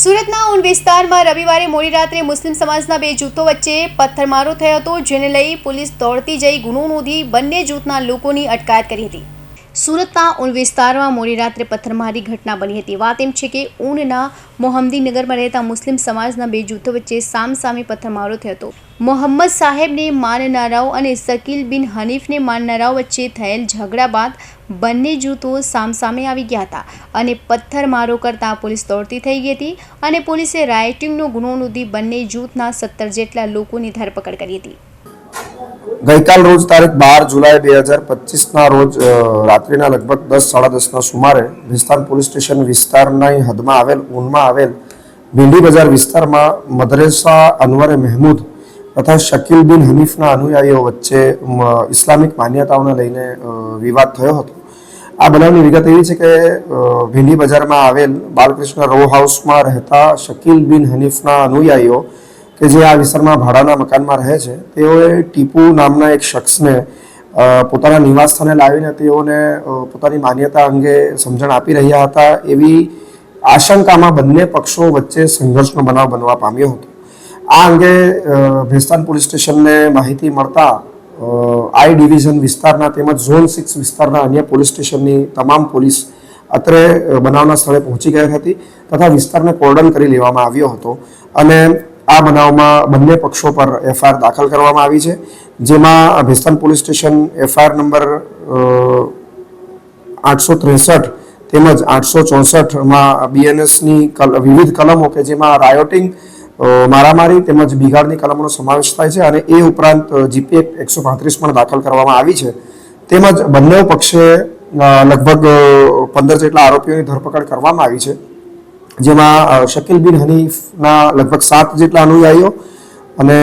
સુરતના ઉન વિસ્તારમાં રવિવારે મોડી રાત્રે મુસ્લિમ સમાજના બે જૂથો વચ્ચે પથ્થરમારો થયો હતો, જેને લઈ પોલીસ દોડતી જઈ ગુનો નોંધી બંને જૂથના લોકોની અટકાયત કરી હતી. સુરતના ઉન વિસ્તારમાં મોડી રાત્રે પથ્થરમારી ઘટના બની હતી. વાત એમ છે કે ઊનના મોહમ્મદીનગરમાં રહેતા મુસ્લિમ સમાજના બે જૂથો વચ્ચે સામસામે પથ્થરમારો થયો હતો. મોહમ્મદ સાહેબને માનનારાઓ અને શકીલ બિન હનીફને માનનારાઓ વચ્ચે થયેલ ઝઘડા બાદ બંને જૂથો સામસામે આવી ગયા હતા અને પથ્થરમારો કરતાં પોલીસ દોડતી થઈ ગઈ હતી અને પોલીસે રાઇટિંગનો ગુનો નોંધી બંને જૂથના સત્તર જેટલા લોકોની ધરપકડ કરી હતી. ગઈકાલ રોજ તારીખ બાર જુલાઈ બે હજાર પચીસના રોજ રાત્રિના લગભગ દસ, સાડા દસના સુમારે વિસ્તાર પોલીસ સ્ટેશન વિસ્તારના હદમાં આવેલ, ઊનમાં આવેલ ભીંડી બજાર વિસ્તારમાં મદરેસા અનવરે મહેમૂદ તથા શકીલ બિન હનીફના અનુયાયીઓ વચ્ચે ઇસ્લામિક માન્યતાઓને લઈને વિવાદ થયો હતો. આ બનાવની વિગત એવી છે કે ભીંડી બજારમાં આવેલ બાલકૃષ્ણ રો હાઉસમાં રહેતા શકીલ બિન હનીફના અનુયાયીઓ કે જે આ વિસ્તારમાં ભાડાના મકાનમાં રહે છે, તેઓએ ટીપુ નામના એક શખ્સને પોતાના નિવાસ સ્થાને લાવીને તેઓને પોતાની માન્યતા અંગે સમજણ આપી રહ્યા હતા એવી આશંકામાં બંને પક્ષો વચ્ચે સંઘર્ષનો બનાવ બનવા પામ્યો હતો. આ અંગે ભેસ્તાન પોલીસ સ્ટેશનને માહિતી મળતા આઈ ડિવિઝન વિસ્તારના તેમજ ઝોન સિક્સ વિસ્તારના અન્ય પોલીસ સ્ટેશનની તમામ પોલીસ અત્રે બનાવના સ્થળે પહોંચી ગઈ હતી તથા વિસ્તારને કોર્ડન કરી લેવામાં આવ્યો હતો. અને આ બનાવમાં બંને પક્ષો પર એફઆઈઆર દાખલ કરવામાં આવી છે, જેમાં Bhestan police station FIR number આઠસો ત્રેસઠ તેમજ આઠસો ચોસઠમાં બીએનએસની વિવિધ કલમો કે જેમાં રાયોટિંગ મારામારી તેમજ બિગાડની કલમોનો સમાવેશ થાય છે અને એ ઉપરાંત જીપીએ એકસો પાંત્રીસ પણ દાખલ કરવામાં આવી છે. તેમજ બંને પક્ષે લગભગ પંદર જેટલા આરોપીઓની ધરપકડ કરવામાં આવી છે. જેમાં શકીલ બિન હનીફના લગભગ સાત જેટલા અનુયાયીઓ અને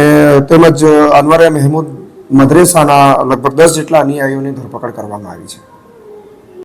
તેમજ અનવરે મહેમૂદ મદ્રેસાના લગભગ દસ જેટલા અનુયાયીઓની ધરપકડ કરવામાં આવી છે.